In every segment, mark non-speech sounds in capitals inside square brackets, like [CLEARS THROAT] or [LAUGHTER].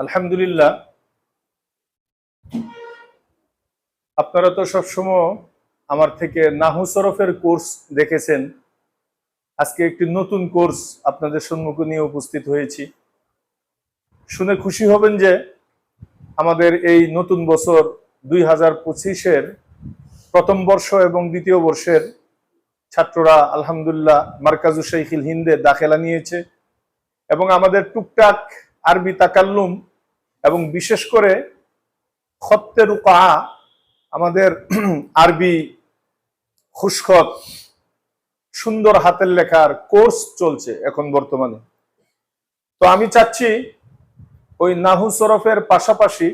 আলহামদুলিল্লাহ। আপনারা তো সবসময় আমার থেকে নাহু সরফের কোর্স দেখেছেন। আজকে একটি নতুন কোর্স আপনাদের সম্মুখে নিয়ে উপস্থিত হয়েছি। শুনে খুশি হবেন যে আমাদের এই নতুন বছর দুই হাজার পঁচিশের প্রথম বর্ষ এবং দ্বিতীয় বর্ষের ছাত্ররা আলহামদুলিল্লাহ মার্কাজু শৈখিল হিন্দে দাখেলা নিয়েছে। এবং আমাদের টুকটাক আরবি তাকাল্লুম এবং বিশেষ করে খত্তে রুকা আমাদের [CLEARS THROAT] আরবি খুশখত, সুন্দর হাতের লেখার কোর্স চলছে এখন বর্তমানে। তো আমি চাচ্ছি ওই নাহু সরফের পাশাপাশি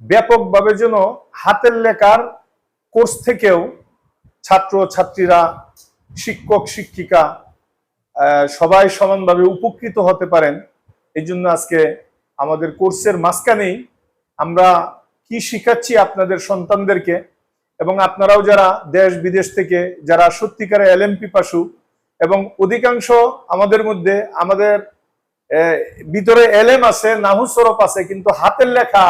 ব্যাপকভাবে যেন হাতের লেখার কোর্স থেকেও ছাত্র, ছাত্রীরা, শিক্ষক, শিক্ষিকা সবাই সমানভাবে উপকৃত হতে পারেন। এই জন্য আজকে আমাদের কোর্সের মাঝখানেই আমরা কি শিখাচ্ছি আপনাদের সন্তানদেরকে এবং আপনারাও যারা দেশ, বিদেশ থেকে যারা সত্যিকারে এলএমপি পাশু এবং অধিকাংশ আমাদের মধ্যে আমাদের ভিতরে এলেম আছে নাহু সরফ আছে, কিন্তু হাতের লেখা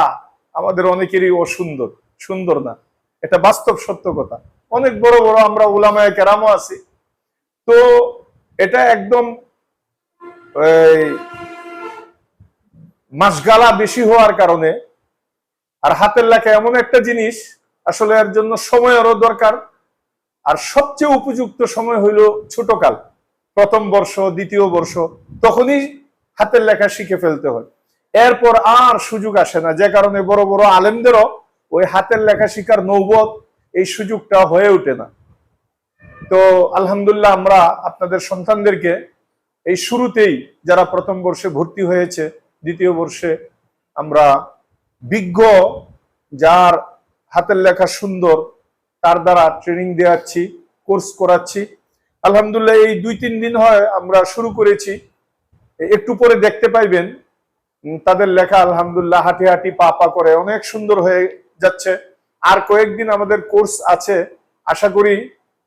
আমাদের অনেকেরই অসুন্দর, সুন্দর না। এটা বাস্তব সত্য কথা। অনেক বড় বড় আমরা উলামায় কেরামও আছি। তো এটা একদম মাসগালা বেশি হওয়ার কারণে আর হাতের লেখা এমন একটা জিনিস, আসলে এর জন্য সময়েরও দরকার। আর সবচেয়ে উপযুক্ত সময় হইল ছোটকাল, প্রথম বর্ষ, দ্বিতীয় বর্ষ, তখনই হাতের লেখা শিখে ফেলতে হয়। এরপর আর সুযোগ আসে না, যে কারণে বড় বড় আলেমদেরও ওই হাতের লেখা শিকার নৌবত এই সুযোগটা হয়ে ওঠে না। তো আলহামদুলিল্লাহ আমরা আপনাদের সন্তানদেরকে এই শুরুতেই যারা প্রথম বর্ষে ভর্তি হয়েছে দ্বিতীয় বর্ষে আমরা বিজ্ঞ যার হাতের লেখা সুন্দর, তার দ্বারা ট্রেনিং দেওয়াচ্ছি কোর্স করাচ্ছি। আলহামদুলিল্লাহ এই দুই তিন দিন হয় আমরা শুরু করেছি। একটু পরে দেখতে পাইবেন তাদের লেখা আলহামদুলিল্লাহ হাঁটি হাঁটি পা পা করে অনেক সুন্দর হয়ে যাচ্ছে। আর কয়েকদিন আমাদের কোর্স আছে। আশা করি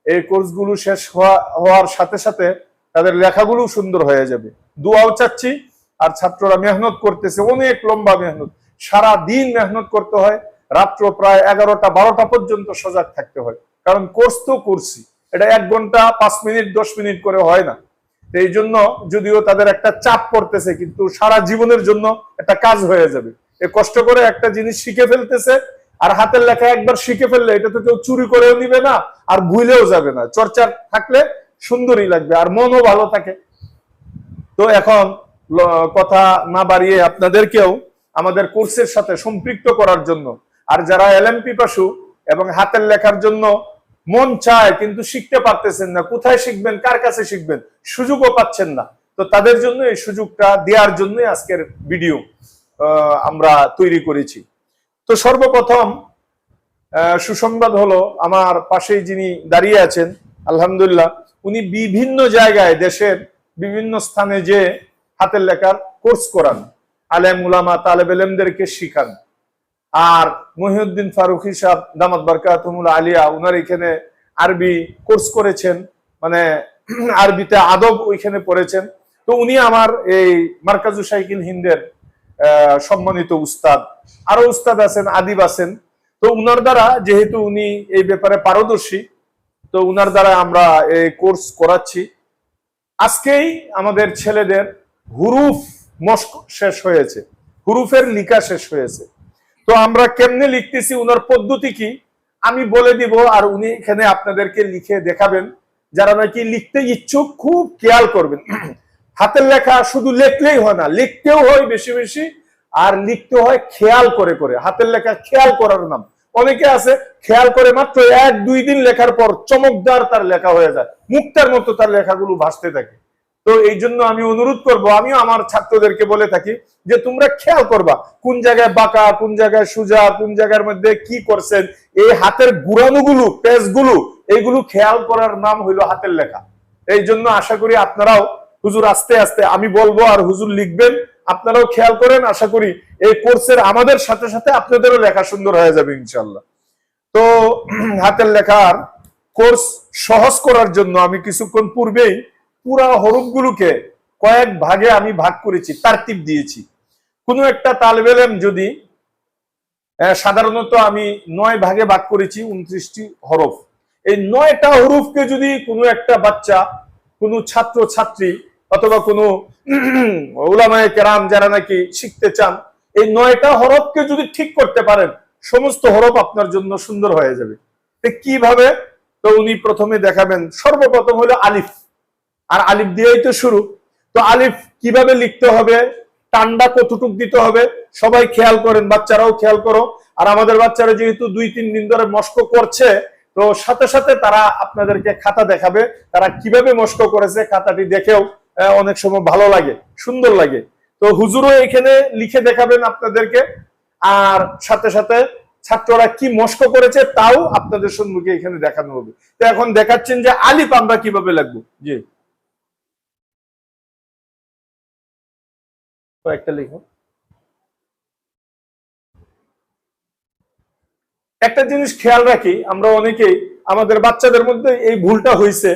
এই কোর্সগুলো শেষ হওয়া হওয়ার সাথে সাথে তাদের লেখাগুলো সুন্দর হয়ে যাবে। দুয়াও চাচ্ছি। আর ছাত্ররা মেহনত করতেছে, অনেক লম্বা মেহনত। সারা দিন মেহনত করতে হয়, রাত্র প্রায় এগারোটা, বারোটা পর্যন্ত সজাগ থাকতে হয়। কারণ কোর্স তো করছি, এটা এক ঘণ্টা, পাঁচ মিনিট, দশ মিনিট করে হয় না। এই জন্য যদিও তাদের একটা চাপ পড়তেছে, কিন্তু সারা জীবনের জন্য একটা কাজ হয়ে যাবে। এ কষ্ট করে একটা জিনিস শিখে ফেলতেছে, আর হাতের লেখা একবার শিখে ফেললে এটা তো কেউ চুরি করেও নিবে না, আর ভুলেও যাবে না। চর্চা থাকলে সুন্দরই লাগবে, আর মনও ভালো থাকে। তো এখন কথা না বাড়িয়ে আপনাদেরকেও আমাদের কোর্সের সাথে সম্পৃক্ত করার জন্য। আর যারা এলএমপি পাশু এবং হাতের লেখার জন্য মন চায় কিন্তু শিখতে পারতেছেন না, কোথায় শিখবেন, কার কাছে শিখবেন, সুযোগও পাচ্ছেন না। তো তাদের জন্য এই সুযোগটা দেওয়ার জন্য আজকের ভিডিও আমরা তৈরি করেছি। তো সর্বপ্রথম সুসংবাদ হলো আমার পাশেই যিনি দাঁড়িয়ে আছেন, আলহামদুলিল্লাহ, উনি বিভিন্ন জায়গায় দেশের বিভিন্ন স্থানে যে হাতের লেখার কোর্স করান। আলেম, উলামা, তালেব এলেমদেরকে শিখান। আর মহিউদ্দিন ফারুক হিসাব দামাত বারকাতুমুল আলিয়া, উনার এখানে আরবি কোর্স করেছেন মানে [CLEARS THROAT] আরবিতে আদব ওইখানে পড়েছেন। তো উনি আমার এই মার্কাজু সাইকিল হিন্দের সম্মানিত উস্তাদ। আরও উস্তাদ আছেন, আদিব আছেন। তো উনার দ্বারা যেহেতু উনি এই ব্যাপারে পারদর্শী, তো উনার দ্বারা আমরা এই কোর্স করাচ্ছি। আজকেই আমাদের ছেলেদের হুরুফ মস্ক শেষ হয়েছে, হুরুফের লিখা শেষ হয়েছে। তো আমরা কেমনে লিখতেছি, উনার পদ্ধতি কি? আমি বলে দিব আর উনি এখানে আপনাদেরকে লিখে দেখাবেন। যারা নাকি লিখতে ইচ্ছুক, খুব খেয়াল করবেন। [CLEARS THROAT] হাতের লেখা শুধু লিখলেই হয় না, লিখতেও হয় বেশি বেশি, আর লিখতে হয় খেয়াল করে করে। হাতের লেখা খেয়াল করার নাম। অনেকে আছে, খেয়াল করে মাত্র এক দুই দিন লেখার পর চমকদার তার লেখা হয়ে যায়, মুক্তার মতো তার লেখাগুলো ভাসতে থাকে। তো এই জন্য আমি অনুরোধ করব, আমিও আমার ছাত্রদেরকে বলে থাকি যে তোমরা খেয়াল করবা, কোন জায়গায় বাঁকা, কোন জায়গায় সুজা, কোন জায়গার মধ্যে কি করছেন, এই হাতের গুড়ানোগুলো পেজগুলো এইগুলো খেয়াল করার নাম হইল হাতের লেখা। এই জন্য আশা করি আপনারাও হুজুর আস্তে আস্তে আমি বলব আর হুজুর লিখবেন, আপনারাও খেয়াল করেন, আশা করি এই কোর্সের আমাদের সাথে সাথে আপনাদেরও লেখা সুন্দর হয়ে যাবে ইনশাল্লাহ তো হাতের লেখার কোর্স সহজ করার জন্য আমি কিছুক্ষণ পূর্বেই পুরা হরফগুলোকে কয়েক ভাগে আমি ভাগ করেছি, তারতিব দিয়েছি। কোনো একটা তালবেলেম যদি সাধারণত আমি নয় ভাগে ভাগ করেছি, উনত্রিশটি হরফ। এই নয়টা হরফকে যদি কোনো একটা বাচ্চা, কোনো ছাত্র, ছাত্রী অথবা কোনো [CLEARS THROAT] ওলামায়ে কেরাম যারা নাকি শিখতে চান, এই নয়টা হরফকে যদি ঠিক করতে পারেন, সমস্ত হরফ আপনার জন্য সুন্দর হয়ে যাবে। তো কীভাবে? তো উনি প্রথমে দেখাবেন, সর্বপ্রথম হলো আলিফ। আর আলিফ দিয়েই তো শুরু। তো আলিফ কীভাবে লিখতে হবে? টান্ডা কতটুক দিতে হবে? সবাই খেয়াল করেন, বাচ্চারাও খেয়াল করো। আর আমাদের বাচ্চারা যেহেতু দুই, তিন দিন ধরে মস্ক করছে, তো সাথে সাথে তারা আপনাদেরকে খাতা দেখাবে, তারা কীভাবে মস্ক করেছে খাতাটি দেখেও অনেক সময় ভালো লাগে, সুন্দর লাগে। তো হুজুরও এখানে লিখে দেখাবেন আপনাদেরকে। আর সাথে সাথে ছাত্ররা কি মস্ক করেছে তাও আপনাদের সম্মুখে এখানে দেখানো হবে। তো এখন দেখাচ্ছেন যে আলিফ আমরা কীভাবে লাগবো জি। কয়েকটা লিখো একটা জিনিস খেয়াল রাখি, আমরা অনেকেই, আমাদের বাচ্চাদের মধ্যে এই ভুলটা হয়েছে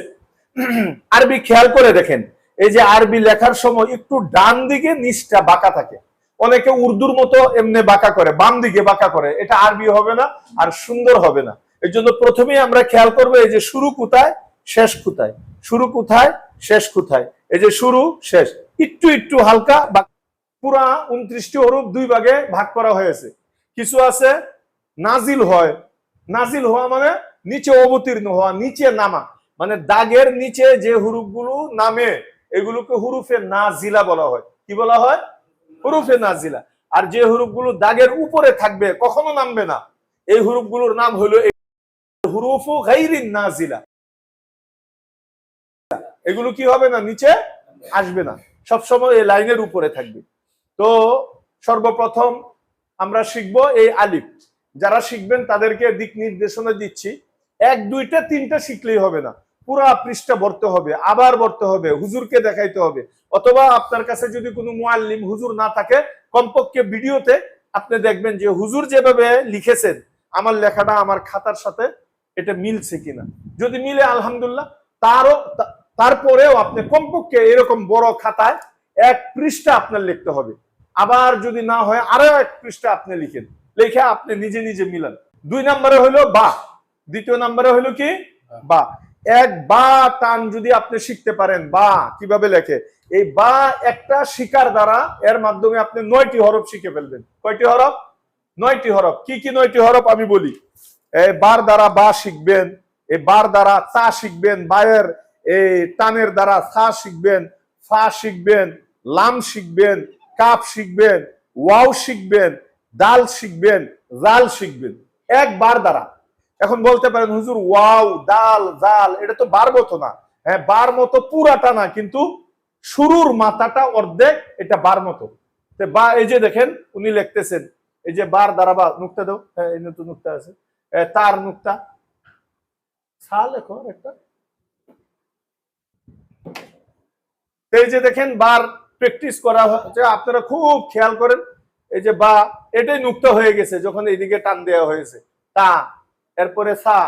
আরবি খেয়াল করে দেখেন, এই যে আরবি লেখার সময় একটু ডান দিকে নিচটা বাঁকা থাকে। অনেকে উর্দুর মতো এমনি বাঁকা করে, বাম দিকে বাঁকা করে। এটা আরবি হবে না, আর সুন্দর হবে না। এর জন্য প্রথমেই আমরা খেয়াল করব, এই যে শুরু কোথায়, শেষ কোথায়? শুরু কোথায়, শেষ কোথায়? এই যে শুরু, শেষ। একটু একটু হালকা বা পুরা উনত্রিশটি হরুপ দুই ভাগে ভাগ করা হয়েছে। কিছু আছে নাজিল হয়। নাজিল হওয়া মানে নিচে অবতীর্ণ হওয়া, নিচে নামা। মানে দাগের নিচে যে হুরুফগুলো নামে, এগুলোকে হুরুফে নাজিলা বলা হয়। কি বলা হয়? হুরুফে নাজিলা। আর যে হুরুফগুলো দাগের উপরে থাকবে, কখনো নামবে না। এই হুরুফগুলোর নাম হলো হুরুফু গাইরিন নাজিলা। এগুলো কি হবে না? নিচে আসবে না। সবসময় এই লাইনের উপরে থাকবে। তো সর্বপ্রথম আমরা শিখব এই আলিফ। যারা শিখবেন তাদেরকে দিক নির্দেশনা দিচ্ছি। এক, দুইটা, তিনটা শিখলেই হবে না। পুরা পৃষ্ঠা ভরতে হবে, আবার ভরতে হবে, হুজুরকে দেখাইতে হবে। অথবা আপনার কাছে যদি কোনো মুআল্লিম হুজুর না থাকে, কমপক্ষে ভিডিওতে আপনি দেখবেন যে হুজুর যেভাবে লিখেছেন, আমার লেখাটা আমার খাতার সাথে এটা মিলছে কিনা। যদি মিলে আলহামদুল্লাহ তারও তারপরেও আপনি কমপক্ষে এরকম বড় খাতায় এক পৃষ্ঠা আপনার লিখতে হবে। আবার যদি না হয় আরও এক পৃষ্ঠা আপনি লিখেন। লিখে আপনি নিজে নিজে মিলান। দুই নম্বরে হলো বা। দ্বিতীয় নম্বরে হলো কি? বা। এক বা টান যদি আপনি শিখতে পারেন বা কীভাবে লেখে? এই বা একটা শিকার দ্বারা এর মাধ্যমে আপনি নয়টি হরফ শিখে ফেলবেন। কয়টি হরফ? নয়টি হরফ। কি কি নয়টি হরফ আমি বলি? এই বার দ্বারা বা শিখবেন এই বার দ্বারা চা শিখবেন বায়ের এই টানের দ্বারা সা শিখবেন ফা শিখবেন লাম শিখবেন কাপ শিখবেন, ওয়াও শিখবেন দাল শিখবেন, জাল শিখবেন। একবার দ্বারা। এখন বলতে পারেন, হুজুর, ওয়াও দাল জাল, এটা তো বার মতো না। হ্যাঁ বার মতো পুরাটা না, কিন্তু শুরুর মাথাটা অর্ধেক এটা বার মতো। বা, এই যে দেখেন, উনি লিখতেছেন, এই যে বার দ্বারা বা, নুক্তা দাও। হ্যাঁ এই নতুন নুক্তা আছে। তার লেখো একটা। এই যে দেখেন, বার প্র্যাকটিস করা হচ্ছে। আপনারা খুব খেয়াল করেন এই যে বা এটাই মুক্ত হয়ে গেছে যখন এইদিকে টান দেওয়া হয়েছে। তা এরপরে সা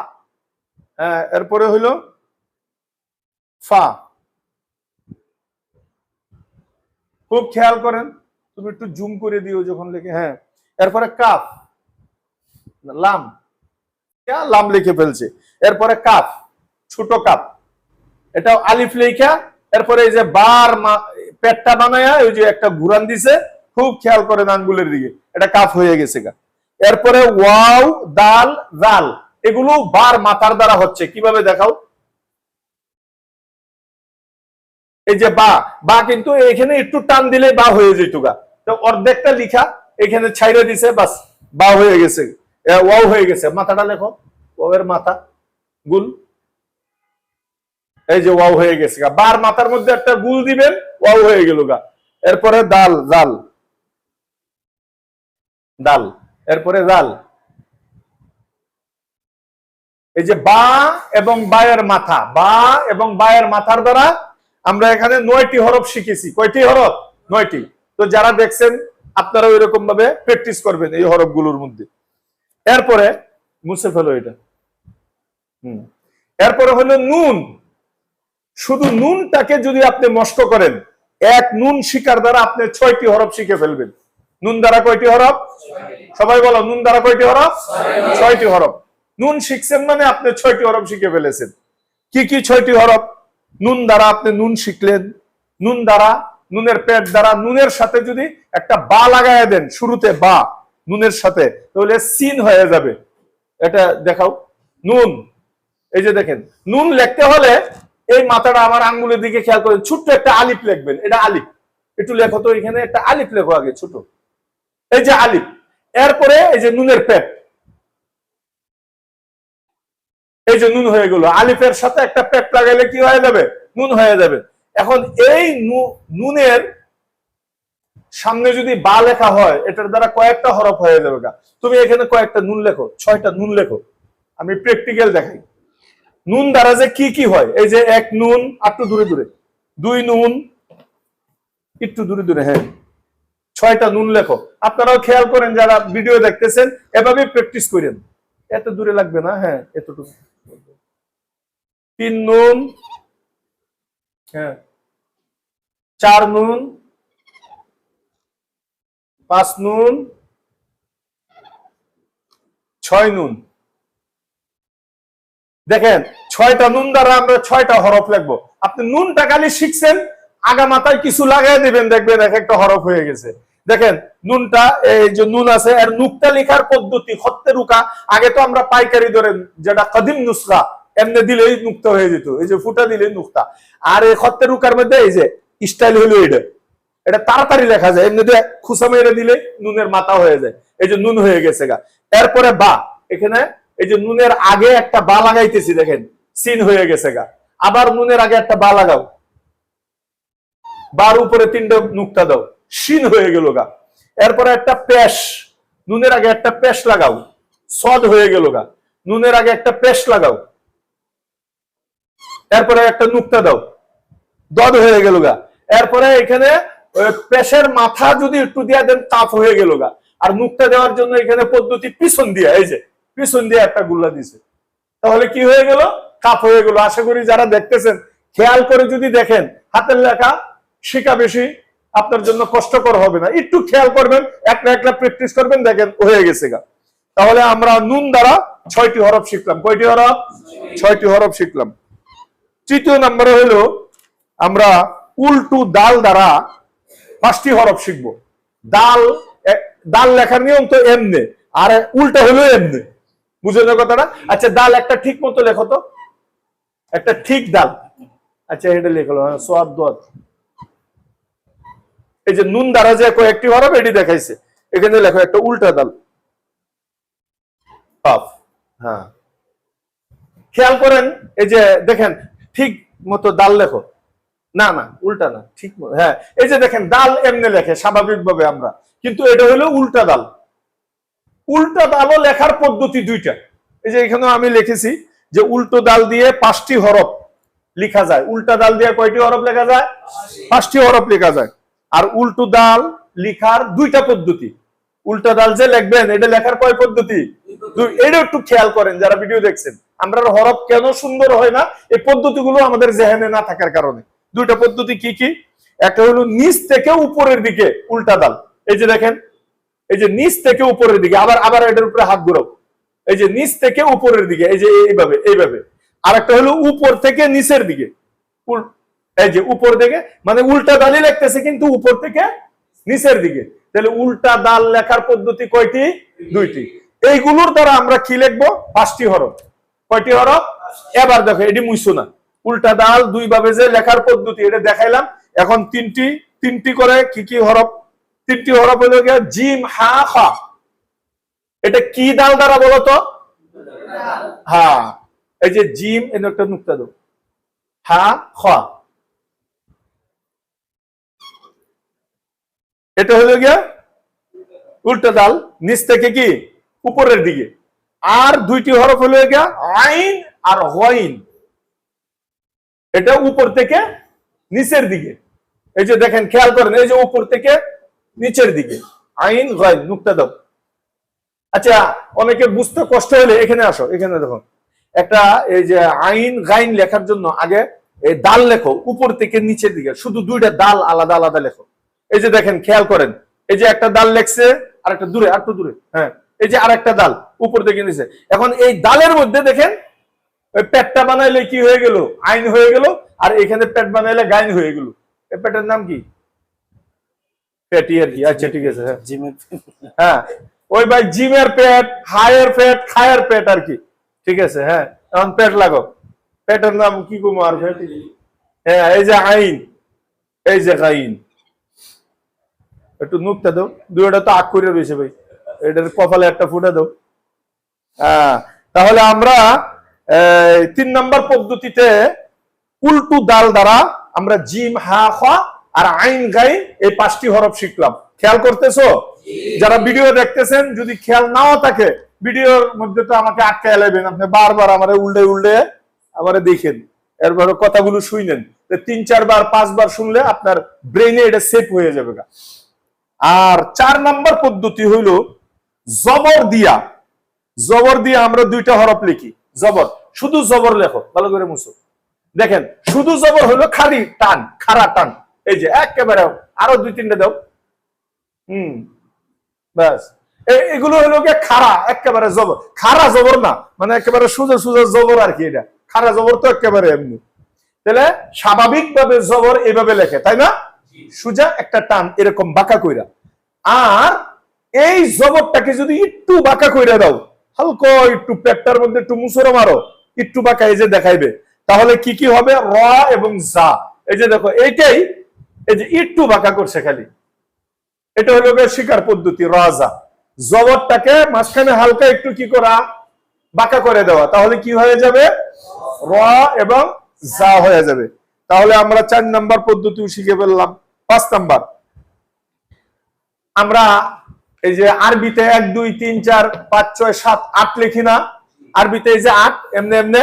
হ্যাঁ, এরপরে হইল ফা। খুব খেয়াল করেন তুমি একটু জুম করে দিও যখন লিখে হ্যাঁ। এরপরে কাফ লাম। লাম লিখে ফেলছে। এরপরে কাফ ছোট কাপ। এটা আলিফ লেখা এরপরে এই যে বার পেটটা বানায়া ওই যে একটা ঘুরান দিছে, খুব খেয়াল করেন আঙ্গুলের দিকে। এটা কাফ হয়ে গেছে গা। এরপরে ওয়াও, দাল, জাল, এগুলো বার মাথার দ্বারা হচ্ছে। কীভাবে দেখাও? এই যে বা বা কিন্তু এখানে একটু টান দিলে বা হয়ে যেত গা। তো অর্ধেকটা লিখা, এখানে ছাইরে দিছে, বাস, বা হয়ে গেছে। ওয়াও হয়ে গেছে। মাথাটা লেখো। ওয়ের মাথা। গুল এই যে ওয়াও হয়ে গেছে গা। বার মাথার মধ্যে একটা গুল দিবেন, ওয়াও হয়ে গেল গা। এরপরে দাল, জাল। দাল। এরপরে জাল। এই যে বা এবং বায়ের মাথা। বা এবং বায়ের মাথার দ্বারা আমরা এখানে নয়টি হরফ শিখেছি। কয়টি হরফ? নয়টি। তো যারা দেখছেন, আপনারা ওই রকম ভাবে প্র্যাকটিস করবেন এই হরফগুলোর মধ্যে। এরপরে, মুছে ফেলো এটা। হম। এরপরে হলো নুন। শুধু নুনটাকে যদি আপনি মস্ক করেন, এক নুন শিকার দ্বারা আপনি ছয়টি হরফ শিখে ফেলবেন। নুন দ্বারা কয়টি হরফ? সবাই বলো, নুন দ্বারা কয়টি হরফ? ছয়টি হরফ। নুন শিখছেন মানে আপনি ছয়টি হরফ শিখে ফেলেছেন। কি কি ছয়টি হরফ? নুন দ্বারা আপনি নুন শিখলেন। নুন দ্বারা, নুনের পেট দ্বারা, নুনের সাথে যদি একটা বা লাগায় দেন, শুরুতে বা, নুনের সাথে, তাহলে সিন হয়ে যাবে। এটা দেখাও। নুন, এই যে দেখেন, নুন লিখতে হলে এই মাথাটা আমার আঙ্গুলের দিকে খেয়াল করেন, ছোট্ট একটা আলিফ লিখবেন, এটা আলিফ। একটু লেখো তো এখানে, একটা আলিফ লেখো আগে, ছোট। এই যে আলিফ, এরপরে এই যে নুনের পেট। এই যে নুন হয়ে গেল, আলিফের সাথে একটা পেট লাগাইলে কি হয়ে যাবে? নুন হয়ে যাবে। এখন এই নুনের সামনে যদি বা লেখা হয়, এটার দ্বারা কয়েকটা হরফ হয়ে যাবে তুমি এখানে কয়েকটা নুন লেখো, ছয়টা নুন লেখো। আমি প্র্যাকটিক্যাল দেখাই। নুন দ্বারা যে কি কি হয়? এই যে এক নুন, একটু দূরে দূরে। দুই নুন, একটু দূরে দূরে হ্যাঁ। ছয়টা নুন লেখো। আপনারাও খেয়াল করেন, যারা ভিডিও দেখতেছেন এভাবে প্র্যাকটিস করেন। এত দূরে লাগবে না হ্যাঁ এতটুকু। তিন নুন হ্যাঁ। চার নুন, পাঁচ নুন, ছয় নুন। দেখেন, ছয়টা নুন দ্বারা আমরা ছয়টা হরফ লিখব। আপনি নুনটা খালি শিখছেন, আগা মাথায় কিছু লাগাই দিবেন, দেখবেন এক একটা হরফ হয়ে গেছে। দেখেন, নুনটা, এই যে নুন আছে, এর নুকতা লেখার পদ্ধতি হত্যে রুকা। আগে তো আমরা পাইকারি ধরেন, যেটা কদিম নুসকা এমনি দিলেই নুক্তা হয়ে যেত। এই যে ফুটা দিলেই নুক্তা আর এই হত্যে রুকার মধ্যে এই যে স্টাইল হলো এটা এটা তাড়াতাড়ি লেখা যায় এমনিতে খুসা মেরে দিলে নুনের মাথা হয়ে যায়। এই যে নুন হয়ে গেছে গা। এরপরে বা, এখানে এই যে নুনের আগে একটা বা লাগাইতেছি দেখেন, সিন হয়ে গেছে গা। আবার নুনের আগে একটা বা লাগাও। বার উপরে তিনটা নুক্তা দাও। সিন হয়ে গেল গা। এরপরে একটা পেশ, নুনের আগে একটা পেশ লাগাও। সদ হয়ে গেল গা। নুনের আগে একটা পেশ লাগাও। এরপরে একটা নুক্তা দাও। দদ হয়ে গেল গা। এরপরে এখানে পেশের মাথা যদি একটু দিয়া দেন তাপ হয়ে গেল গা। আর নুক্তা দেওয়ার জন্য এখানে পদ্ধতি পিছন দিয়া, এই যে। পিছন দিয়ে একটা গুল্লা দিছে। তাহলে কি হয়ে গেল? কাপ হয়ে গেল। আশা করি যারা দেখতেছেন, খেয়াল করে যদি দেখেন, হাতের লেখা শিখা বেশি আপনার জন্য কষ্টকর হবে না। একটু খেয়াল করবেন একটা একটা প্র্যাকটিস করবেন, দেখেন হয়ে গেছে গা। তাহলে আমরা নুন দ্বারা ছয়টি হরফ শিখলাম। কয়টি হরফ? ছয়টি হরফ শিখলাম। তৃতীয় নম্বরে হলো আমরা উল্টু দাল দ্বারা পাঁচটি হরফ শিখব। দাল দাল লেখার নিয়ম তো এমনে, আর উল্টা হলো এমনে। বুঝলেন কথাটা? আচ্ছা দাল একটা ঠিক মতো লেখো তো। একটা ঠিক ডাল। আচ্ছা এটা লেখলো হ্যাঁ দোয়াদ। এই যে নুন দ্বারা যে কয়েকটি হরফ এটি দেখাইছে। এখানে লেখো, একটা উল্টা পাপ হ্যাঁ। খেয়াল করেন, এই যে দেখেন, ঠিক মতো দাল লেখো। না না, উল্টা না, ঠিক হ্যাঁ। এই যে দেখেন দাল এমনি লেখে, স্বাভাবিকভাবে আমরা। কিন্তু এটা হলো উল্টা দাল উল্টা দালও লেখার পদ্ধতি দুইটা। এই যে এখানে আমি লিখেছি যে উল্টো দাল দিয়ে পাঁচটি হরফ লেখা যায়। উল্টা দাল দিয়ে কয়টি হরফ লেখা যায়? পাঁচটি হরফ লেখা যায়। আর উল্টো দাল লিখার দুইটা পদ্ধতি। উল্টা দাল যে লিখবেন, এটা লেখার কয় পদ্ধতি? এটা একটু খেয়াল করেন, যারা ভিডিও দেখছেন। আমরা হরফ কেন সুন্দর হয় না? এই পদ্ধতিগুলো আমাদের জেহেনে না থাকার কারণে। দুইটা পদ্ধতি কি কি? একটা হলো নিচ থেকে উপরের দিকে উল্টা দাল। এই যে দেখেন এই যে নিচ থেকে উপরের দিকে, আবার আবার এটার উপরে হাত ঘুরাও। এই যে নিচ থেকে উপরের দিকে, এই যে এইভাবে এইভাবে। আর একটা হলো উপর থেকে নিচের দিকে। এই যে উপর থেকে মানে উল্টা দালই লিখতেছে কিন্তু উপর থেকে নিচের দিকে। তাহলে উল্টা দাল লেখার পদ্ধতি কয়টি? দুইটি। এইগুলোর দ্বারা আমরা কি লিখব? পাঁচটি হরফ। কয়টি হরফ? এবার দেখো, এটি মুইছো না। উল্টা দাল দুই ভাবে যে লেখার পদ্ধতি, এটা দেখাইলাম। এখন তিনটি তিনটি করে কি কি হরফ তিনটি হরফ হলো গিয়ে জিম হা খা এটা কি দাল দ্বারা বলতো? হ্যাঁ এই যে জিম, এর একটা নুক্তা দাও। হা খ এটা হলো গিয়া উল্টা দাল, নিচ থেকে কি? উপরের দিকে। আর দুইটি হরফ হলো গিয়া আইন আর হইন এটা উপর থেকে নিচের দিকে। এই যে দেখেন, খেয়াল করেন, এই যে উপর থেকে নিচের দিকে। আইন গইন নুক্তা দাও। আচ্ছা অনেকে বুঝতে কষ্ট হলে এখানে আসো, এখানে দেখো। একটা এই যে আইন, গাইন লেখার জন্য আগে এই দাল লেখো, উপর থেকে নিচের দিকে। শুধু দুইটা দাল আলাদা আলাদা লেখো। এই যে দেখেন, খেয়াল করেন। এই যে একটা দাল লেখছে, আর একটা দূরে, আর একটু দূরে হ্যাঁ। এই যে আর একটা দাল, উপর থেকে নিচে। এখন এই দালের মধ্যে দেখেন, ওই পেটটা বানাইলে কি হয়ে গেল? আইন হয়ে গেল, আর এখানে পেট বানাইলে গাইন হয়ে গেল। এই পেটের নাম কি? পেটি আর কি আচ্ছা ঠিক আছে হ্যাঁ। জিমে হ্যাঁ ওই ভাই জিমের পেট হায়ার পেট খায়ের পেট আর কি ঠিক আছে হ্যাঁ এখন পেট লাগো পেটের নাম কি পেট হ্যাঁ এই যে আইন এই যে আইন। একটু নুকটা দাও দুইটা তো আগ করে রয়েছে ভাই এটার কপালে একটা ফুটে দাও। হ্যাঁ তাহলে আমরা তিন নম্বর পদ্ধতিতে উল্টু দাল দ্বারা আমরা জিম হা খ আর আইন গাই এই পাঁচটি হরফ শিখলাম। খেয়াল করতেছো? যারা ভিডিও দেখতেছেন, যদি খেয়াল নাও থাকে, ভিডিওর মধ্যে তো আমাকে আটকে এলাবেন আপনি বারবার আমার উল্টে উল্টে আমারে দেখেন। এরপরে কথাগুলো তো তিন চারবার পাঁচবার শুনলে আপনার ব্রেনে এটা সেভ হয়ে যাবে আর চার নাম্বার পদ্ধতি হইল জবর দিয়া। জবর দিয়ে আমরা দুইটা হরফ লিখি। জবর। শুধু জবর লেখো, ভালো করে মুছো। দেখেন, শুধু জবর হলো খালি টান, খাড়া টান। এই যে একেবারে আরও দুই তিনটা দাও। হুম, ব্যাস। এগুলো হলো গিয়ে খাড়া, একেবারে জবর। খাড়া জবর না মানে একেবারে সোজা সোজা জবর আর কি এটা। খাড়া জবর তো একেবারে এমনি। তাহলে স্বাভাবিক ভাবে জবর এভাবে লেখে, তাই না? সোজা একটা টান এরকম বাঁকা কইরা। আর এই জবরটাকে যদি একটু বাঁকা কইরা দাও, হালকা একটু পেটটার মধ্যে একটু মুসুরো মারো, একটু বাঁকা এই যে দেখাইবে। তাহলে কি কি হবে? র এবং জা এই যে দেখো, এইটাই এই যে একটু বাঁকা করছে খালি। এটা হলো শিকার পদ্ধতি, রাজা। জবরটাকে মাঝখানে হালকা একটু কি করা, বাঁকা করে দেওয়া। তাহলে কি হয়ে যাবে? র এবং জা হয়ে যাবে। তাহলে আমরা চার নাম্বার পদ্ধতিও শিখে ফেললাম। পাঁচ নাম্বার। আমরা এই যে আরবিতে এক, দুই, তিন, চার, পাঁচ, ছয়, সাত, আট লিখি না। আরবিতে এই যে আট, এমনি এমনি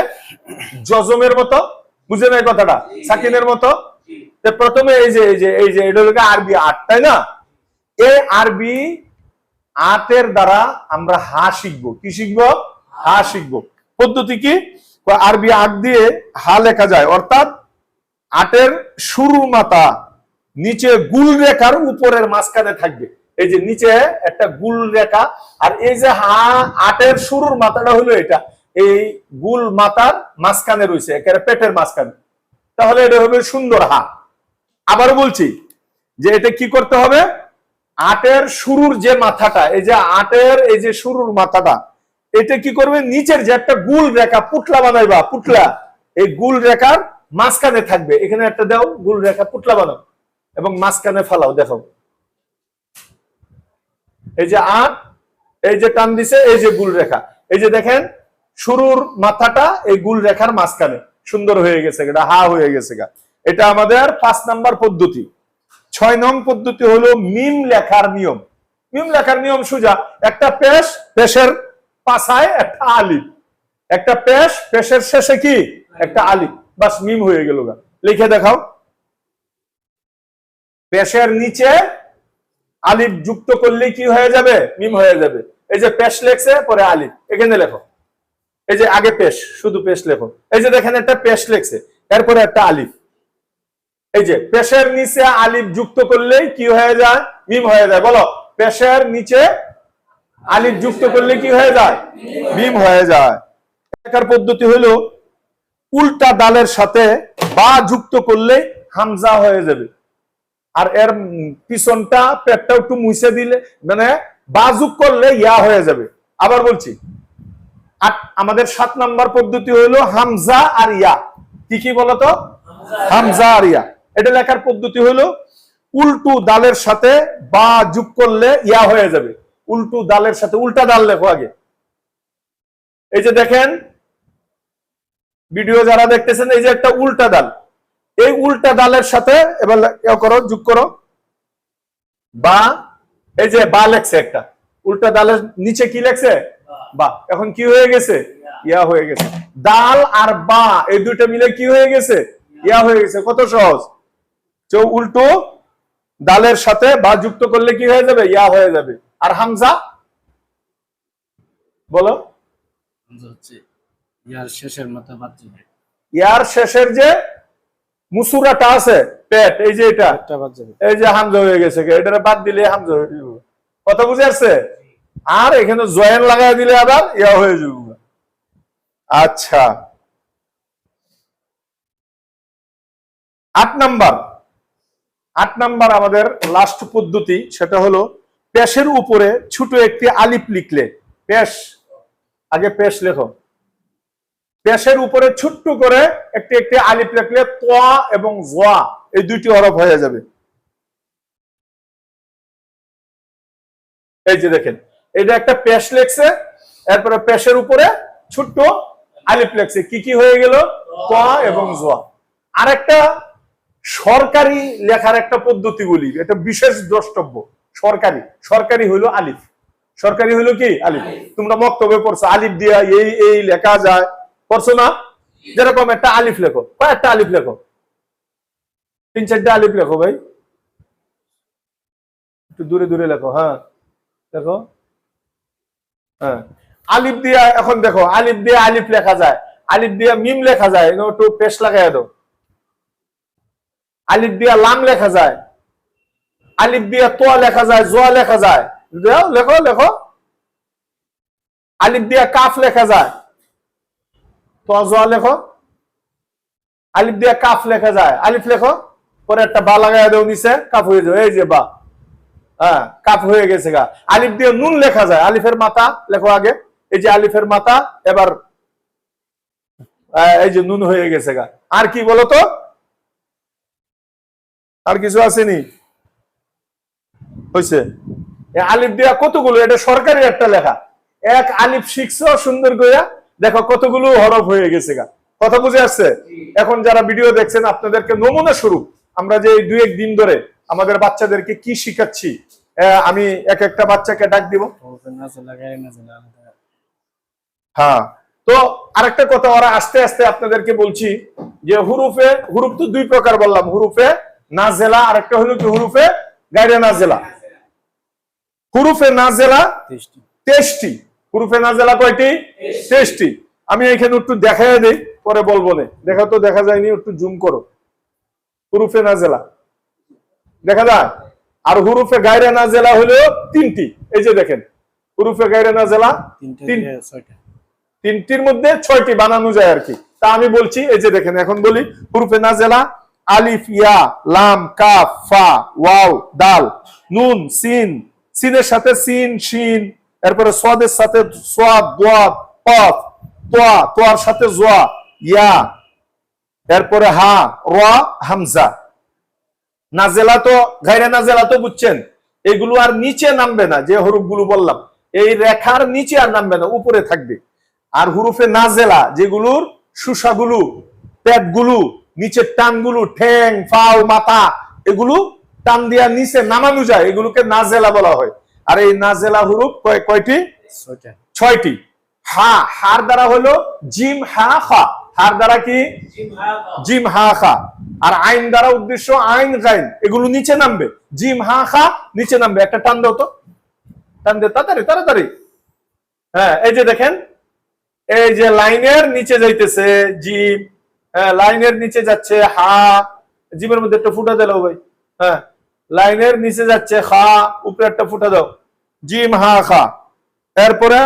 জজমের মতো। বুঝে নাই কথাটা? সাকিনের মতো। প্রথমে এই যে এই যে এই যে, এটা হলো আরবি আট তাই না? এই আরবি আটের দ্বারা আমরা হা শিখব। কি শিখব? হা শিখব। পদ্ধতি কি? আরবি আট দিয়ে হা লেখা যায়। অর্থাৎ আটের শুরু মাথা, নিচে গুল রেখার উপরের মাঝখানে থাকবে। এই যে নিচে একটা গুল রেখা, আর এই যে হা আটের শুরুর মাথাটা হলো এটা। এই গুল মাথার মাঝখানে রয়েছে, একেবারে পেটের মাঝখানে। তাহলে এটা হবে সুন্দর হা। আবার বলছি যে এটা কি করতে হবে? আটের শুরুর যে মাথাটা, এই যে আটের, এই যে শুরুর মাথাটা, এটা কি করবে? নিচের যে একটা গুল রেখা, পুটলা বানাইবা পুটলা, এই গুল রেখার মাঝখানে থাকবে। এখানে একটা দাও, গুল রেখা, পুটলা বানাও এবং মাঝখানে ফালাও, দেখো। এই যে আট, এই যে টান দিছে, এই যে গুল রেখা। এই যে দেখেন, শুরুর মাথাটা এই গুল রেখার মাঝখানে। সুন্দর হয়ে গেছে হা হয়ে গেছে গা। এটা আমাদের পাঁচ নাম্বার পদ্ধতি। ছয় নং পদ্ধতি হলো মিম লেখার নিয়ম। মিম লেখার নিয়ম সুজা, একটা পেশ পেশের পাশায় একটা আলিফ। একটা পেশ পেশের শেষে কি? একটা আলিফ। বাস মিম হয়ে গেল গা। লিখে দেখাও। পেশের নিচে আলিফ যুক্ত করলে কি হয়ে যাবে? মিম হয়ে যাবে। এই যে পেশ লেখছে, পরে আলিফ। এখানে লেখো। এই যে আগে পেশ, শুধু পেশ লেখো। এই যে দেখেন একটা পেশ লেখছে, এরপরে একটা আলিফ। এই যে পেশের নিচে আলিফ যুক্ত করলেই কি হয়ে যায়? মিম হয়ে যায়, বলো। পেশের নিচে আলিফ যুক্ত করলে কি হয়ে যায়? মিম হয়ে যায়। লেখার পদ্ধতি হলো, উল্টা দালের সাথে বা যুক্ত করলে হামজা হয়ে যাবে। আর এর পিছনটা পেটটা একটু মুছে দিলে মানে বাজুক করলে ইয়া হয়ে যাবে। আবার বলছি, আর আমাদের সাত নাম্বার পদ্ধতি হলো হামজা আর ইয়া। কি কি বলতো? হামজা আর ইয়া। এটা লেখার পদ্ধতি হলো, উল্টু দালের সাথে বা যোগ করলে ইয়া হয়ে যাবে। উল্টু দালের সাথে, উল্টা দাল লেখো আগে। এই যে দেখেন, ভিডিও যারা দেখতেছেন, এই যে একটা উল্টা দাল। এই উল্টা দালের সাথে এবার করো, যোগ করো। বা, এই যে বা লেখছে একটা। উল্টা দালের নিচে কি লেখছে? বা। এখন কি হয়ে গেছে? ইয়া হয়ে গেছে। দাল আর বা, এই দুইটা মিলে কি হয়ে গেছে? ইয়া হয়ে গেছে। কত সহজ? তো উল্টো দালের সাথে বা যুক্ত করলে কি হয়ে যাবে? ইয়া হয়ে যাবে। আর হামজা? বলো। ইয়ার শেষের মতো ইয়ার শেষের যে মুসুরাটা আছে পেট এই যে এটা এই যে হামজা হয়ে গেছে এটা বাদ দিলে হামজা হয়ে যাবে। কথা বুঝে আসছে? আর এখানে জয়েন লাগাই দিলে আবার ইয়া হয়ে যাবে। আচ্ছা। আট নাম্বার। আট নাম্বার আমাদের লাস্ট পদ্ধতি, সেটা হলো পেশের উপরে ছোট একটি আলিপ লিখলে পেশ আগে পেশ লেখো। পেশের উপরে ছোট্ট করে একটি একটি আলিপ লিখলে তোয়া এবং জোয়া এই দুইটি হরফ হয়ে যাবে। এই যে দেখেন, এটা একটা পেশ লেখছে, এরপরে পেশের উপরে ছোট্ট আলিপ লেখছে। কি কি হয়ে গেল? তোয়া এবং জোয়া আরেকটা সরকারি লেখার একটা পদ্ধতি বলি এটা বিশেষ দ্রষ্টব্য। সরকারি সরকারি হইল আলিফ। সরকারি হইল কি? আলিফ। তোমরা মক্তবে পড়ছো আলিফ দিয়া এই এই লেখা যায়। পড়ছো না? যেরকম একটা আলিফ লেখো। কয়েকটা আলিফ লেখো। তিন চারটা আলিফ লেখো ভাই। একটু দূরে দূরে লেখো হ্যাঁ। দেখো। হ্যাঁ। আলিফ দিয়া এখন দেখো আলিফ দিয়ে আলিফ লেখা যায়। আলিফ দিয়া মিম লেখা যায়। একটু পেশ লাগাই দাও। আলিফ দিয়া লাম লেখা যায়, আলিফ দিয়া তোয়া লেখা যায়, জোয়া লেখা যায়। লেখো লেখো। আলিফ দিয়া কাফ লেখা যায়। তোয়া, জোয়া লেখো। আলিফ দিয়া কাফ লেখা যায়। আলিফ লেখো। পরে একটা বা লাগাই দাও, নিচে কাফ হয়ে যাবে। এই যে বা। হ্যাঁ কাপ হয়ে গেছে গা। আলিফ দিয়ে নুন লেখা যায়। আলিফের মাথা, লেখো আগে। এই যে আলিফের মাথা, এবার এই যে নুন হয়ে গেছে গা। আর কি বলো তো আর কিছু আসেনি? হয়েছে আলিফ দিয়া কতগুলো? এটা সরকারি একটা লেখা। এক আলিফ শিখছো, সুন্দর কইরা দেখো কতগুলো হরফ হয়ে গেছে গা। কথা বুঝে আসছে? এখন যারা ভিডিও দেখছেন, আপনাদেরকে নমুনা স্বরূপ আমরা যে দুই এক দিন ধরে আমাদের বাচ্চাদেরকে কি শিখাচ্ছি আমি এক একটা বাচ্চাকে ডাক দিব। হ্যাঁ। তো আরেকটা কথা, ওরা আস্তে আস্তে আপনাদেরকে বলছি যে হুরুফে, হুরুফ তো দুই প্রকার বললাম, হুরুফে নাজেলা আরেকটা হলো কি হুরুফে? গাইরে নাজেলা। হুরুফে নাজেলা তেইশটি হুরুফে নাজেলা কয়টি? তেইশটি আমি এখানে একটু দেখাই দিই পরে বলব না। দেখা তো দেখা যায়নি একটু জুম করো। হুরুফে নাজেলা। দেখা যায়? আর হুরুফে গাইরে নাজেলা হলো তিনটি। এই যে দেখেন হুরুফে গাইরে নাজেলা তিনটির মধ্যে ছয়টি বানানো যায় আর কি। তা আমি বলছি এই যে দেখেন এখন বলি হুরুফে নাজেলা আলিফ, ইয়া, লাম, কাফ, ফা, ওয়াও, দাল, নুন, সিন, সিনের সাথে সিন, শিন, এরপরে সোয়াদের সাথে সোয়াদ দোয়াদ পফ তোয়া, তোয়ার সাথে জোয়া, ইয়া, এরপরে হা, রা, হামজা। নাজেলা তো গাইরে নাজেলা তো বুঝছেন, এগুলো আর নিচে নামবে না, যে হরুফগুলো বললাম। এই রেখার নিচে আর নামবে না, উপরে থাকবে। আর হুরুফে নাজেলা, যেগুলোর সুসাগুলো, পেটগুলো নিচের টানগুলো ঠ্যাং ফাও মাথা এগুলো টান দিয়া নিচে নামানো যায় এগুলোকে নাজেলা বলা হয়। আর এই নাজেলা কয় কয়টি? ছয়টা। ছয়টি। হা হার দ্বারা হলো জিম হা খা। হার দ্বারা কি? জিম হা খা। আর আইন দ্বারা উদ্দেশ্য আইন গাইন এগুলো নিচে নামবে। জিম হা খা নিচে নামবে। একটা টান দাও তো। টান দে তাড়াতাড়ি তাড়াতাড়ি। হ্যাঁ এই যে দেখেন এই যে লাইনের নিচে যাইতেছে জিম হ্যাঁ লাইনের নিচে যাচ্ছে, হা, জিমের মধ্যে একটা ফুটা দিলো ভাই। হ্যাঁ লাইনের নিচে যাচ্ছে খা উপরে একটা ফুটা দাও। জিম, হা, খা। এরপরে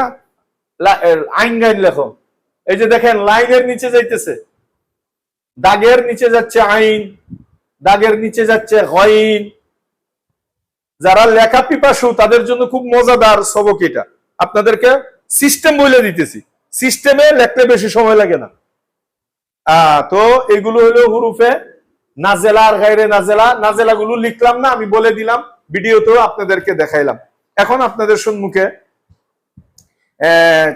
আইন গাইন লেখো। এই যে দেখেন, লাইনের নিচে যাইতেছে। দাগের নিচে যাচ্ছে আইন, দাগের নিচে যাচ্ছে হইন যারা লেখা পিপাসু, তাদের জন্য খুব মজাদার সবক এটা। আপনাদেরকে সিস্টেম বলে দিতেছি। সিস্টেমে লেখতে বেশি সময় লাগে না। তো এগুলো হলো হুরুফে নাজেলা আর গাইরে নাজেলা। নাজেলা গুলো লিখলাম না, আমি বলে দিলাম, ভিডিওতেও আপনাদেরকে দেখাইলাম। এখন আপনাদের সম্মুখে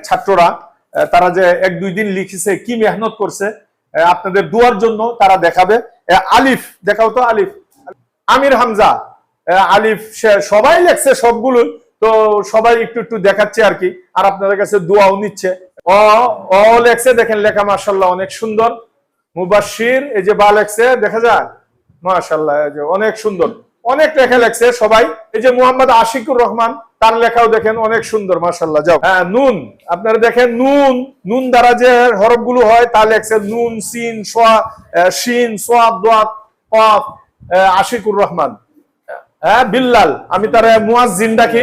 ছাত্ররা তারা যে এক দুই দিন লিখেছে, কি মেহনত করছে আপনাদের দুয়ার জন্য তারা দেখাবে। আলিফ, দেখাও তো আলিফ। আমির হামজা আলিফ সবাই লেখছে সবগুলো তো সবাই একটু একটু দেখাচ্ছে আর কি। আর আপনাদের কাছে দোয়াও নিচ্ছে। দেখেন লেখা মার্শাল্লাহ অনেক সুন্দর। মুবাশির এই যে বা লেখছে দেখা যায়? মার্শাল্লাহ অনেক সুন্দর। অনেক লেখা লেখছে সবাই। এই যে মোহাম্মদ আশিকুর রহমান তার লেখাও দেখেন অনেক সুন্দর মাসাল্লাহ যাও। হ্যাঁ নুন। আপনারা দেখেন নুন নুন দ্বারা যে হরফগুলো হয় তা লেখছে নুন সিন সোয়া শিন সোয়াব আহ, আশিকুর রহমান। হ্যাঁ বিল্লাল। আমি তার মুয়াজ্জিন ডাকি।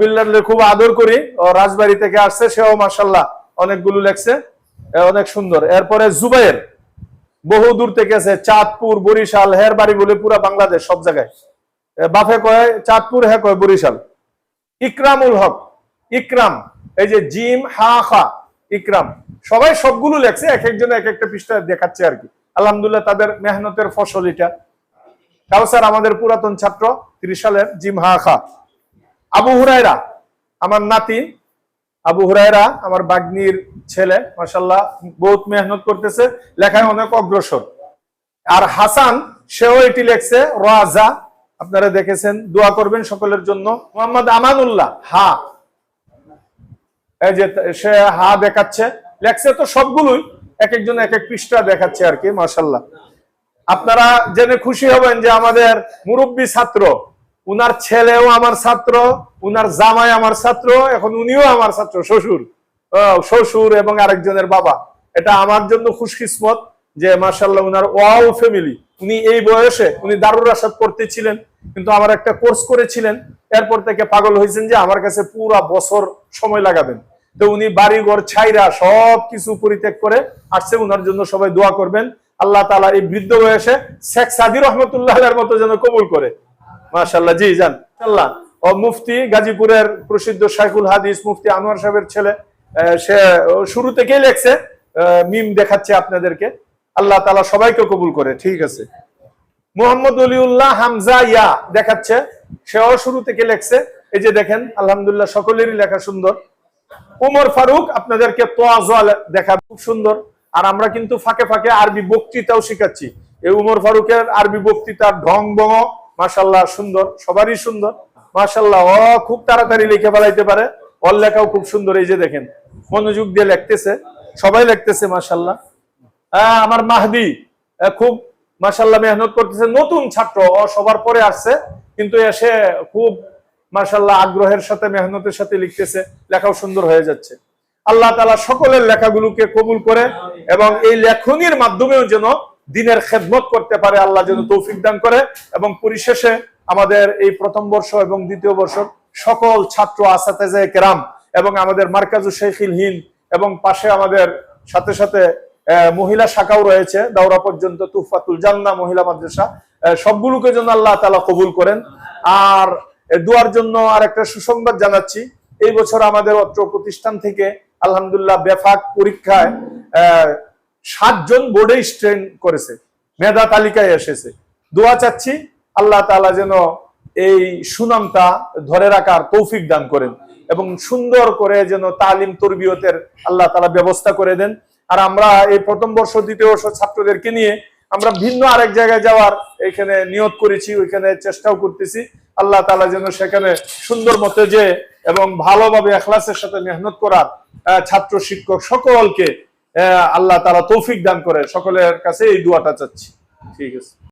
বিল্লালের খুব আদর করি। ও রাজবাড়ি থেকে আসছে, সেও মাসাল্লাহ অনেকগুলো লেখছে। অনেক সুন্দর। এরপরে জুবাইর। বহু দূর থেকে আছে চাঁদপুর, বরিশাল হের বাড়ি বলে পুরা বাংলাদেশ, সব জায়গায়। বাফে কয়, চাঁদপুর হ্যাঁ কয়, বরিশাল। ইকরামুল হক, ইকরাম। এই যে জিম, হা, খা, ইকরাম। সবাই সবগুলো লেখছে, এক একজন এক একটা পৃষ্ঠা দেখাচ্ছে আর কি। আলহামদুলিল্লাহ তাদের মেহনতের ফসল এটা। কাউসার আমাদের পুরাতন ছাত্র, ত্রিশ সালের জিম হা খা। আবু হুরাইরা আমার নাতি, আবু হুরাইরা আমার বাগ্নির ছেলে মাসাল্লাহ বহুত মেহনত করতেছে, লেখায় অনেক অগ্রসর। আর হাসান, সেও এটি লেখছে, রাজা, আপনারা দেখেছেন, দোয়া করবেন সকলের জন্য। মোহাম্মদ আমানুল্লাহ, হা। এই যে সে হা দেখাচ্ছে, লেখছে তো সবগুলোই, এক একজন এক এক পৃষ্ঠা দেখাচ্ছে আর কি মাসাল্লাহ আপনারা জেনে খুশি হবেন যে আমাদের মুরব্বী ছাত্র, উনার ছেলেও আমার ছাত্র, উনার জামাই আমার ছাত্র, এখন উনিও আমার ছাত্র, শ্বশুর। শ্বশুর এবং আরেকজনের বাবা। এটা আমার জন্য খুশকিসমত যে মার্শাল্লাহ উনার ওয়াও ফ্যামিলি। উনি এই বয়সে, উনি দারুর রাসাদ করতেছিলেন কিন্তু আমার একটা কোর্স করেছিলেন। এরপর থেকে পাগল হয়েছেন যে আমার কাছে পুরা বছর সময় লাগাবেন। তো উনি বাড়ি ঘর ছাইরা সব কিছু পরিত্যাগ করে আসছে, উনার জন্য সবাই দোয়া করবেন। আল্লাহ তালা এই বৃদ্ধ বয়সে শেখ সাদি রহমতুল্লাহ মতো যেন কবুল করে। মাশাল্লাহ জি, জান। আল্লাহ ও মুফতি গাজীপুরের প্রসিদ্ধ শাইখুল হাদিস, মুফতি আনোয়ার সাহেবের ছেলে সে শুরু থেকেই লেখছে মিম দেখাচ্ছে আপনাদেরকে। আল্লাহ তালা সবাইকে কবুল করে, ঠিক আছে। মোহাম্মদ অলিউল্লাহ হামজা ইয়া দেখাচ্ছে, সেও শুরু থেকে লেখছে। এই যে দেখেন, আলহামদুলিল্লাহ সকলেরই লেখা সুন্দর। উমর ফারুক আপনাদেরকে তোয়াজোয়া দেখা, খুব সুন্দর। আর আমরা কিন্তু ফাঁকে ফাঁকে আরবি বক্তৃতাও শিখাচ্ছি। এই উমর ফারুকের আরবি বক্তৃতার ঢং বং মাসাল্লাহ সুন্দর, সবারই সুন্দর। মাসাল্লাহ ও খুব তাড়াতাড়ি লিখে ফেলাইতে পারে। ওর লেখাও খুব সুন্দর, এই যে দেখেন, মনোযোগ দিয়ে লিখতেছে, সবাই লিখতেছে মাসাল্লাহ হ্যাঁ আমার মাহদি খুব মাসাল্লাহ মেহনত করতেছে, নতুন ছাত্র ও সবার পরে আসছে, কিন্তু এসে খুব মাসাল্লাহ আগ্রহের সাথে, মেহনতের সাথে লিখতেছে, লেখাও সুন্দর হয়ে যাচ্ছে। আল্লাহ তালা সকলের লেখাগুলোকে কবুল করে এবং এই লেখনির মাধ্যমেও যেন দিনের খেদমত করতে পারে, আল্লাহ যেন তৌফিক দান করে এবং পরিশেষে আমাদের এই প্রথম বর্ষ এবং দ্বিতীয় বর্ষ সকল ছাত্র আসাতেজে কেরাম এবং আমাদের মার্কাজু শেখিল হিন এবং পাশে আমাদের সাথে সাথে মহিলা শাখাও রয়েছে, দাওরা পর্যন্ত, তুফাতুল জান্না মহিলা মাদ্রাসা সবগুলোকে যেন আল্লাহ তালা কবুল করেন। আর দুয়ার জন্য আর একটা সুসংবাদ জানাচ্ছি, এই বছর আমাদের অত্র প্রতিষ্ঠান থেকে আলহামদুলিল্লাহ বেফাক পরীক্ষায় সাতজন বোর্ডে স্ট্রেন করেছে। মেধা তালিকায় এসেছে। দোয়া চাচ্ছি আল্লাহ তাআলা যেন এই সুনামটা ধরে রাখার তৌফিক দান করেন এবং সুন্দর করে যেন তালিম তরবিয়তের আল্লাহ তালা ব্যবস্থা করে দেন। আর আমরা এই প্রথম বর্ষ, দ্বিতীয় বর্ষ ছাত্রদেরকে নিয়ে আমরা ভিন্ন আরেক জায়গায় যাওয়ার এখানে নিয়োগ করেছি, ওইখানে চেষ্টাও করতেছি। আল্লাহ তালা যেন সেখানে সুন্দর মতে যে এবং ভালোভাবে এখলাসের সাথে মেহনত করার ছাত্র, শিক্ষক সকলকে আল্লাহ তালা তৌফিক দান করে সকলের কাছে এই দোয়াটা চাচ্ছি। ঠিক আছে।